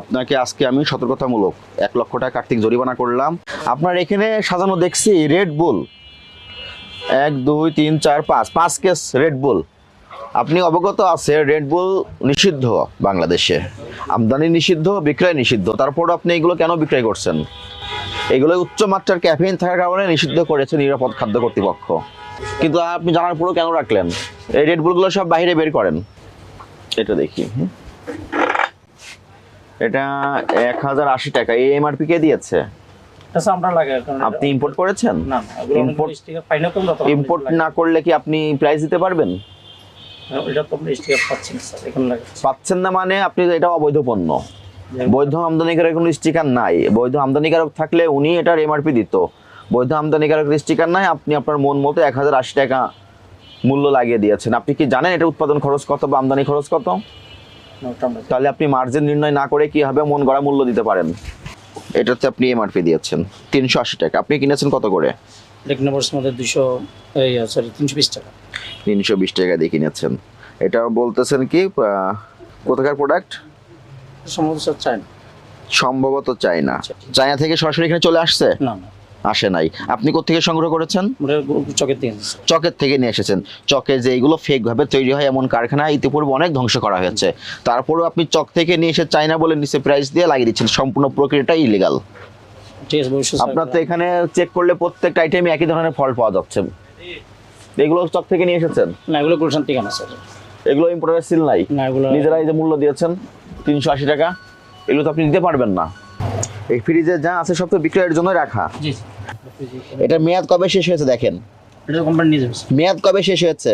আপনাকে আজকে আমি সতর্কতামূলক এক লক্ষ টাকা কার্তিক জরিমানা করলাম। আপনার এখানে সাজানো দেখছি রেড বুল এক, দুই, তিন, চার, পাঁচ পাঁচ কেস রেড বুল আপনি অবগত আছে রেড বুল নিষিদ্ধ বাংলাদেশে। আমদানি নিষিদ্ধ, বিক্রয় নিষিদ্ধ। তারপর আপনি এগুলো কেন বিক্রয় করছেন? এগুলো উচ্চমাত্রার ক্যাফেইন থাকার কারণে নিষিদ্ধ করেছে নিরাপদ খাদ্য কর্তৃপক্ষ। কিন্তু আপনি জানার পরেও কেন রাখলেন? এই রেড বুলগুলো সব বাইরে বের করেন। এটা দেখি। এটা এক হাজার আশি টাকা। এই এমআরপি কে দিয়েছে? আমরা লাগে কারণ আপনি ইম্পোর্ট করেছেন? ইম্পোর্ট না করলে কি আপনি প্রাইস দিতে পারবেন? এটা তো আমরা স্টিকার পাচ্ছি না স্যার এখানে লাগে পাচ্ছেন না মানে আপনি এটা অবৈধ পণ্য বৈধ আমদানিকারক কোনো স্টিকার নাই। বৈধ আমদানিকারক থাকলে উনি এটার এমআরপি দিত। বৈধ আমদানিকারক স্টিকার নাই আপনি আপনার মন মতো এক হাজার আশি টাকা মূল্য লাগিয়ে দিয়েছেন। আপনি কি জানেন এটা উৎপাদন খরচ কত বা আমদানি খরচ কত? তাহলে আপনি মার্জিন নির্ণয় না করে কি হবে? মন গড়া মূল্য দিতে পারেন। এটাতে আপনি এমআরপি দিয়েছেন। তিনশো আশি টাকা। আপনি কিনেছেন কত করে? লেক নম্বরের মধ্যে দুশো এই সরি তিনশো বিশ টাকা। তিনশো বিশ টাকা দিয়ে কিনেছেন। এটা বলতেছেন কি কোথাকার প্রোডাক্ট সম্ভবত স্যার চায় না সম্ভবত চায়না। আচ্ছা, চায়না থেকে সরাসরি এখানে চলে আসছে? না না। আসে নাই। আপনি কোথেকে সংগ্রহ করেছেন? চকের স্যার। চকের থেকে নিয়ে এসেছেন। চকে যে এগুলো ফেক ভাবে তৈরি হয় এমন কারখানা ইতিপূর্বে অনেক ধ্বংস করা হয়েছে। তারপরেও আপনি চক থেকে নিয়ে এসে চায়না বলে নিচে প্রাইস দিয়ে লাগিয়ে দিচ্ছেন। সম্পূর্ণ প্রক্রিয়াটা ইলিগাল আপনার তো এখানে চেক করলে প্রত্যেকটা আইটেমে একই ধরনের ফল পাওয়া যাচ্ছে। এগুলো চক থেকে নিয়ে এসেছেন? না এগুলো গুলশান থেকে না স্যার। এগুলো ইম্পোর্টারের সিল নাই? না এগুলো নিজেরাই যে মূল্য দিয়েছেন তিনশো আশি টাকা এগুলো তো আপনি দিতে পারবেন না। এই ফ্রিজে যা আছে সব তো বিক্রয়ের জন্য রাখা। জি। এটা মেয়াদ কবে শেষ হয়েছে দেখেন? এটা কোম্পানি স্যার। মেয়াদ কবে শেষ হয়েছে?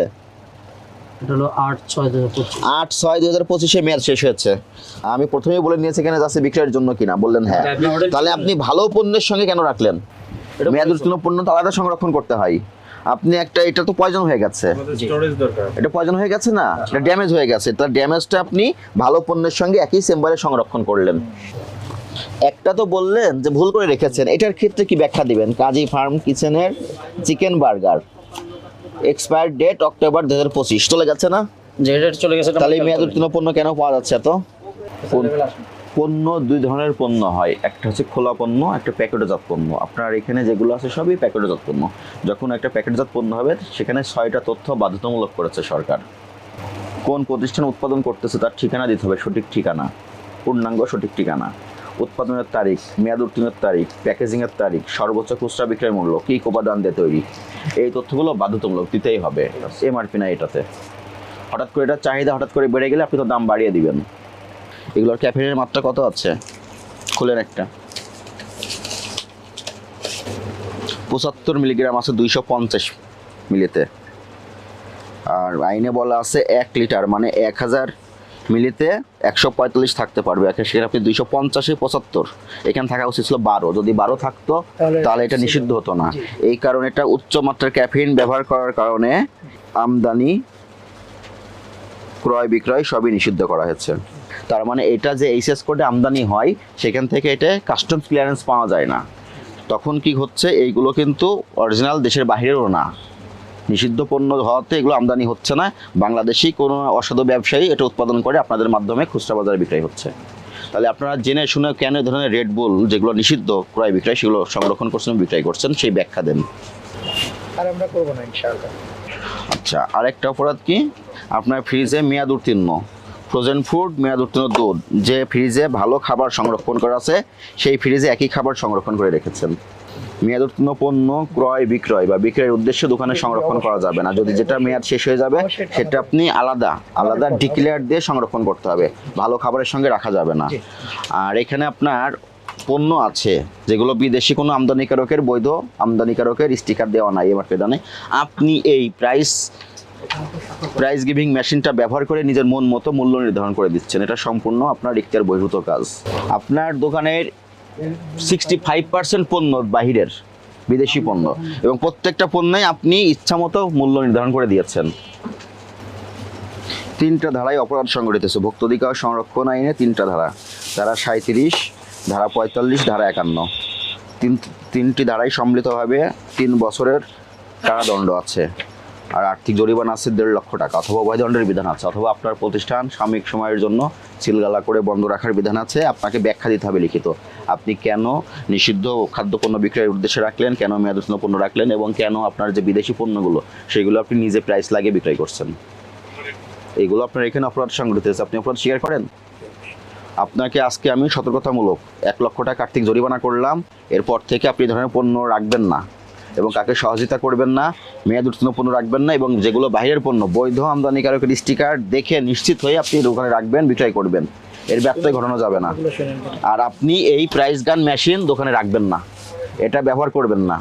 এটা হলো আট ছয় দু আট ছয় দুই হাজার পঁচিশে মেয়াদ শেষ হয়েছে। আমি প্রথমেই বলে নিয়েছি এখানে যাচ্ছে বিক্রয়ের জন্য কিনা বললেন হ্যাঁ। তাহলে আপনি ভালো পণ্যের সঙ্গে কেন রাখলেন? মেয়াদ উত্তীর্ণ পণ্য তো আলাদা সংরক্ষণ করতে হয়। আপনি একটা এটা তো পয়জন হয়ে গেছে। এটা পয়জন হয়ে গেছে না? এটা ড্যামেজ হয়ে গেছে। তার ড্যামেজটা আপনি ভালো পণ্যের সঙ্গে একই চেম্বারে সংরক্ষণ করলেন। একটা তো বললেন যে ভুল করে রেখেছেন এটার ক্ষেত্রে কি ব্যাখ্যা দিবেন? কাজী ফার্ম কিচেনের chicken burger expire date October দু হাজার পঁচিশ চলে যাচ্ছে না? যে এটা চলে গেছে তাহলে মেয়াদ উত্তীর্ণ পণ্য কেন পাওয়া যাচ্ছে এত? আসুন। পণ্য দুই ধরনের পণ্য হয় একটা হচ্ছে খোলা পণ্য একটা প্যাকেটজাত পণ্য। আপনার এখানে যেগুলো আছে সবই প্যাকেটজাত পণ্য। যখন একটা প্যাকেটজাত পণ্য হবে সেখানে ছয়টা তথ্য বাধ্যতামূলক করেছে সরকার। কোন প্রতিষ্ঠান উৎপাদন করতেছে তার ঠিকানা দিতে হবে সঠিক ঠিকানা। পূর্ণাঙ্গ সঠিক ঠিকানা। উৎপাদনের তারিখ, মেয়াদ উত্তীর্ণের তারিখ প্যাকেজিংয়ের তারিখ, সর্বোচ্চ খুচরা বিক্রয় মূল্য, কী উপাদান দিয়ে তৈরি? এই তথ্যগুলো বাধ্যতামূলক দিতেই হবে। এমআরপি না এটাতে। হঠাৎ করে এটা চাহিদা হঠাৎ করে বেড়ে গেলে আপনি তো দাম বাড়িয়ে দিবেন। এগুলোর ক্যাফেনের মাত্রা কত আছে? খুলেন একটা। পঁচাত্তর মিলিগ্রাম আছে দুইশো পঞ্চাশ মিলিতে। আর আইনে বলা আছে এক লিটার মানে এক হাজার মিলিতে একশো পঁয়তাল্লিশ থাকতে পারবে। সেখানে আপনি দুইশো পঞ্চাশে পঁচাত্তর। এখানে থাকা উচিত ছিল বারো। যদি বারো থাকতো তাহলে- এটা নিষিদ্ধ। হতো না। এই কারণে এটা উচ্চ মাত্রার ক্যাফিন ব্যবহার করার কারণে আমদানি ক্রয় বিক্রয় সবই নিষিদ্ধ করা হয়েছে। তার মানে এটা যে এইচএস কোডে আমদানি হয় সেখান থেকে এটা কাস্টমস ক্লিয়ারেন্স পাওয়া যায় না। তখন কি হচ্ছে? এইগুলো কিন্তু অরিজিনাল দেশের বাইরেরও না। নিষিদ্ধ পণ্য হওয়াতে এগুলো আমদানি হচ্ছে না। বাংলাদেশি কোনো অসাধু ব্যবসায়ী এটা উৎপাদন করে আপনাদের মাধ্যমে খুচরা বাজারে বিক্রয় হচ্ছে। তাহলে আপনারা জেনে শুনে কেন এই ধরনের রেড বুল যেগুলো নিষিদ্ধ ক্রয় বিক্রয় সেগুলো সংরক্ষণ করছেন বিক্রয় করছেন সেই ব্যাখ্যা দেন। আর আমরা করব না ইনশাআল্লাহ। আচ্ছা আরেকটা অপরাধ কি? আপনার ফ্রিজে মেয়াদ উত্তীর্ণ। ফ্রোজেন ফুড মেয়াদ উত্তীর্ণ দুধ। যে ফ্রিজে ভালো খাবার সংরক্ষণ করা আছে সেই ফ্রিজে একই খাবার সংরক্ষণ করে রেখেছেন। মেয়াদ উত্তীর্ণ পণ্য ক্রয় বিক্রয় বা বিক্রয়ের উদ্দেশ্যে দোকানে সংরক্ষণ করা যাবে না। যদি যেটা মেয়াদ শেষ হয়ে যাবে সেটা আপনি আলাদা আলাদা ডিক্লেয়ার দিয়ে সংরক্ষণ করতে হবে। ভালো খাবারের সঙ্গে রাখা যাবে না। আর এখানে আপনার পণ্য আছে যেগুলো বিদেশি কোনো আমদানিকারকের বৈধ আমদানিকারকের স্টিকার দেওয়া নাই এবার পেদানে। আপনি এই প্রাইস প্রাইস গিভিং মেশিনটা ব্যবহার করে নিজের মন মতো মূল্য নির্ধারণ করে দিচ্ছেন। এটা সম্পূর্ণ আপনার ইখতিয়ার বহির্ভূত কাজ। আপনার দোকানের সিক্সটি ফাইভ পার্সেন্ট পণ্য বাহিরের, বিদেশি পণ্য। এবং প্রত্যেকটা পণ্যে আপনি ইচ্ছামতো মূল্য নির্ধারণ করে দিয়েছেন। তিনটা ধারায় অপরাধ সংগঠিত হয়েছে। ভোক্তাধিকার সংরক্ষণ আইনে তিনটা ধারা। ধারা সাঁত্রিশ ধারা পঁয়তাল্লিশ, ধারা একান্ন। তিন তিনটি ধারায় সম্মিলিতভাবে তিন বছরের কারাদণ্ড আছে। আর আর্থিক জরিমানা আছে দেড় লক্ষ টাকা অথবা অবৈধণ্ডের বিধান আছে, অথবা আপনার প্রতিষ্ঠান সাময়িক সময়ের জন্য সিলগালা করে বন্ধ রাখার বিধান আছে, আপনাকে ব্যাখ্যা দিতে হবে লিখিত। আপনি কেন নিষিদ্ধ খাদ্যপণ্য বিক্রয়ের উদ্দেশ্যে রাখলেন, কেন মেয়াদোত্তীর্ণ পণ্য রাখলেন এবং কেন আপনার যে বিদেশি পণ্যগুলো, সেগুলো আপনি নিজে প্রাইস লাগিয়ে বিক্রয় করছেন? এইগুলো আপনার এখানে অপরাধ সংগঠিত হয়েছে। আপনি অপরাধ স্বীকার করেন? আপনাকে আজকে আমি সতর্কতামূলক এক লক্ষ টাকা আর্থিক জরিমানা করলাম, এরপর থেকে আপনি ধরনের পণ্য রাখবেন না। এবং কাকে সহযোগিতা করবেন না মেয়াদ উত্তীর্ণ পণ্য রাখবেন না এবং যেগুলো বাইরের পণ্য বৈধ আমদানিকারকের স্টিকার দেখে নিশ্চিত হয়ে আপনি দোকানে রাখবেন বিক্রয় করবেন। এর ব্যত্যয় ঘটানো যাবে না। আর আপনি এই প্রাইস গান মেশিন দোকানে রাখবেন না। এটা ব্যবহার করবেন না।